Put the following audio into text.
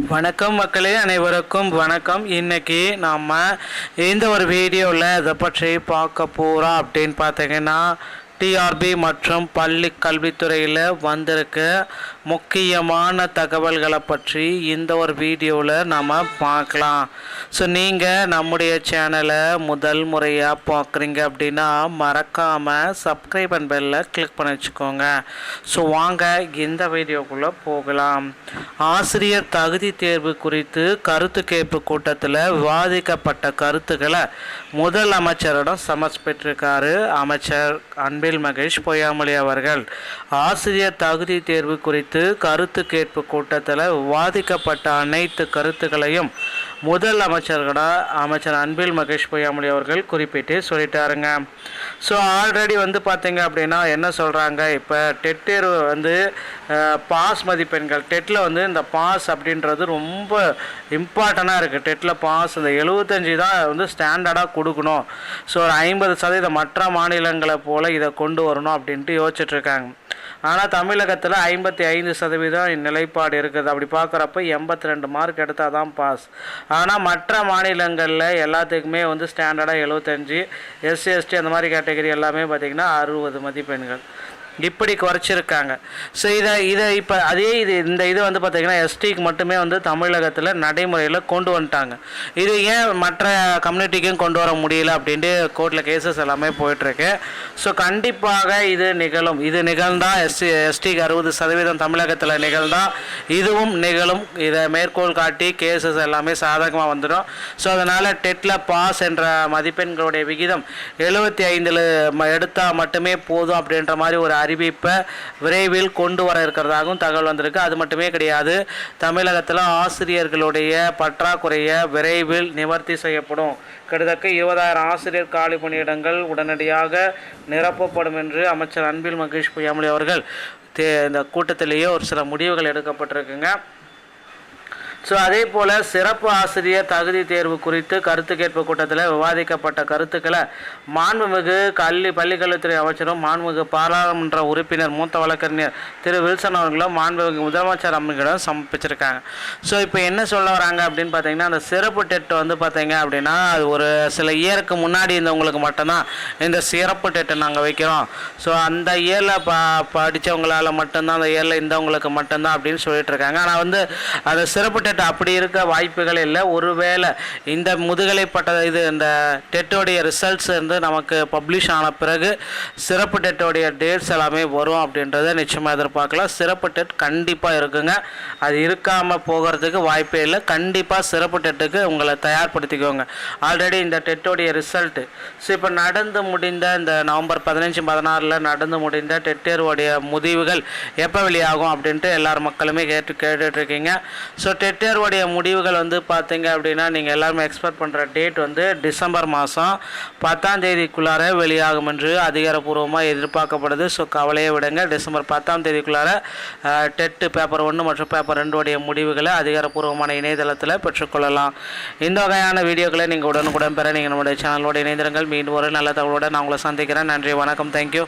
வணக்கம் மக்களே அனைவருக்கும் வணக்கம். இன்னைக்கு நம்ம இந்த ஒரு வீடியோவில் இதை பற்றி பார்க்க போகிறோம் அப்படின்னு பார்த்தீங்கன்னா டிஆர்பி மற்றும் பள்ளி கல்வித்துறையில் வந்திருக்க முக்கியமான தகவல்களை பற்றி இந்த ஒரு வீடியோவில் நம்ம பார்க்கலாம். ஸோ நீங்கள் நம்முடைய சேனலை முதல் முறையாக பார்க்குறீங்க அப்படின்னா மறக்காமல் சப்ஸ்கிரைப் அண்ட் பெல்ல கிளிக் பண்ணி வச்சுக்கோங்க. ஸோ வாங்க இந்த வீடியோக்குள்ளே போகலாம். ஆசிரியர் தகுதி தேர்வு குறித்து கருத்து கேட்பு கூட்டத்தில் விவாதிக்கப்பட்ட கருத்துக்களை முதல் அமைச்சரிடம் சமர்ப்பித்திருக்காரு அமைச்சர் அன்பில் மகேஷ் பொய்யாமொழி அவர்கள் ஆசிரியர் தகுதி தேர்வு குறித்து கருத்து கேட்பு கூட்டத்தில் விவாதிக்கப்பட்ட அனைத்து கருத்துக்களையும் முதல் அமைச்சர்களாக அமைச்சர் அன்பில் மகேஷ் பொய்யாமொழி அவர்கள் குறிப்பிட்டு சொல்லிட்டாருங்க. ஸோ ஆல்ரெடி வந்து பார்த்தீங்க அப்படின்னா என்ன சொல்கிறாங்க இப்போ டெட் தேர்வு வந்து பாஸ் மதிப்பெண்கள் டெட்டில் வந்து இந்த பாஸ் அப்படின்றது ரொம்ப இம்பார்ட்டண்ட்டாக இருக்குது டெட்டில் பாஸ் இந்த எழுபத்தஞ்சி தான் வந்து ஸ்டாண்டர்டாக கொடுக்கணும். ஸோ ஒரு ஐம்பது சதவீதம் மற்ற மாநிலங்களை போல் இதை கொண்டு வரணும் அப்படின்ட்டு யோசிச்சுட்ருக்காங்க. ஆனால் தமிழகத்தில் ஐம்பத்தி ஐந்து சதவீதம் நிலைப்பாடு இருக்குது. அப்படி பார்க்குறப்ப எண்பத்தி ரெண்டு மார்க் எடுத்தால் தான் பாஸ் ஆனால் மற்ற மாநிலங்களில் எல்லாத்துக்குமே வந்து ஸ்டாண்டர்டாக எழுபத்தஞ்சி எஸ்சி எஸ்டி அந்த மாதிரி கேட்டகரி எல்லாமே பார்த்திங்கன்னா அறுபது மதிப்பெண்கள். இப்படி குறைச்சிருக்காங்க. ஸோ இதை இதை இப்போ அதே இது இந்த இது வந்து பார்த்திங்கன்னா எஸ்டிக்கு மட்டுமே வந்து தமிழகத்தில் நடைமுறையில் கொண்டு வந்துட்டாங்க. இது ஏன் மற்ற கம்யூனிட்டிக்கும் கொண்டு வர முடியல அப்படின்ட்டு கோர்ட்டில் கேசஸ் எல்லாமே போயிட்டுருக்கு. ஸோ கண்டிப்பாக இது நிகழும். இது நிகழ்ந்தால் எஸ்சி எஸ்டிக்கு அறுபது சதவீதம் தமிழகத்தில் நிகழ்ந்தால் இதுவும் நிகழும். இதை மேற்கோள் காட்டி கேசஸ் எல்லாமே சாதகமாக வந்துடும். ஸோ அதனால் டெட்டில் பாஸ் என்ற மதிப்பெண்களுடைய விகிதம் எழுபத்தி ஐந்தில் எடுத்தால் மட்டுமே போதும் அப்படின்ற மாதிரி ஒரு அறிவிப்பை விரைவில் கொண்டு வர இருக்கிறதாகவும் தகவல் வந்திருக்கு. அது மட்டுமே கிடையாது தமிழகத்தில் ஆசிரியர்களுடைய பற்றாக்குறையை விரைவில் நிவர்த்தி செய்யப்படும். கிட்டத்தட்ட இருபதாயிரம் ஆசிரியர் காலி பணியிடங்கள் உடனடியாக நிரப்பப்படும் என்று அமைச்சர் அன்பில் மகேஷ் பொய்யாமொழி அவர்கள் தே இந்த கூட்டத்திலேயே ஒரு சில முடிவுகள் எடுக்கப்பட்டிருக்குங்க. ஸோ அதே போல் சிறப்பு ஆசிரியர் தகுதி தேர்வு குறித்து கருத்து கேட்பு கூட்டத்தில் விவாதிக்கப்பட்ட கருத்துக்களை மாண்புமிகு கல்வி பள்ளிக்கல்வித்துறை அமைச்சரும் மாண்புமிகு பாராளுமன்ற உறுப்பினர் மூத்த வழக்கறிஞர் திரு வில்சன் அவர்களும் மாண்புமிகு முதலமைச்சர் அம்மையிடம் சமர்ப்பிச்சிருக்காங்க. ஸோ இப்போ என்ன சொல்ல வராங்க அப்படின்னு பார்த்தீங்கன்னா அந்த சிறப்பு டெட் வந்து பார்த்தீங்க அப்படின்னா அது ஒரு சில இயருக்கு முன்னாடி இருந்தவங்களுக்கு மட்டும்தான் இந்த சிறப்பு டெட்டை நாங்கள் வைக்கிறோம். ஸோ அந்த இயரில் ப படித்தவங்களால் மட்டும்தான் அந்த இயரில் இருந்தவங்களுக்கு மட்டும்தான் அப்படின்னு சொல்லிட்டு இருக்காங்க. ஆனால் வந்து அந்த சிறப்பு டெட் அப்படி இருக்க வாய்ப்புகள் இல்லை. ஒருவேளை இந்த முதுகலை பட்ட இது இந்த டெட்டோடைய ரிசல்ட்ஸ் வந்து நமக்கு பப்ளிஷ் ஆன பிறகு சிறப்பு டெட்டோடைய டேட்ஸ் எல்லாமே வரும் அப்படின்றத நிச்சயமாக எதிர்பார்க்கலாம். சிறப்பு டெட் கண்டிப்பாக இருக்குங்க. அது இருக்காமல் போகிறதுக்கு வாய்ப்பே இல்லை. கண்டிப்பாக சிறப்பு டெட்டுக்கு உங்களை தயார்படுத்திக்கோங்க. ஆல்ரெடி இந்த டெட்டோடைய ரிசல்ட்டு ஸோ இப்போ நடந்து முடிந்த இந்த நவம்பர் பதினஞ்சு பதினாறில் நடந்து முடிந்த டெட் தேர்வுடைய முடிவுகள் எப்போ வெளியாகும் அப்படின்ட்டு எல்லார் மக்களுமே கேட்டு கேட்டுட்ருக்கீங்க ஸோ டெட் தேர்வுடைய முடிவுகள் வந்து பார்த்தீங்க அப்படின்னா நீங்கள் எல்லாருமே எக்ஸ்பெக்ட் பண்ணுற டேட் வந்து டிசம்பர் மாதம் பத்தாம் தேதிக்குள்ளார வெளியாகும் என்று அதிகாரப்பூர்வமாக எதிர்பார்க்கப்படுது. ஸோ கவலையை விடுங்க. டிசம்பர் பத்தாம் தேதிக்குள்ளார டெட்டு பேப்பர் ஒன்று மற்றும் பேப்பர் ரெண்டுடைய முடிவுகளை அதிகாரப்பூர்வமான இணையதளத்தில் பெற்றுக்கொள்ளலாம். இந்த வகையான வீடியோக்களை நீங்கள் உடனுக்குடன் பெற நீங்கள் நம்முடைய சேனலோட இணைந்திருங்கள். மீண்டும் ஒரு நல்ல தகவலோடு நான் உங்களை சந்திக்கிறேன். நன்றி வணக்கம். தேங்க்யூ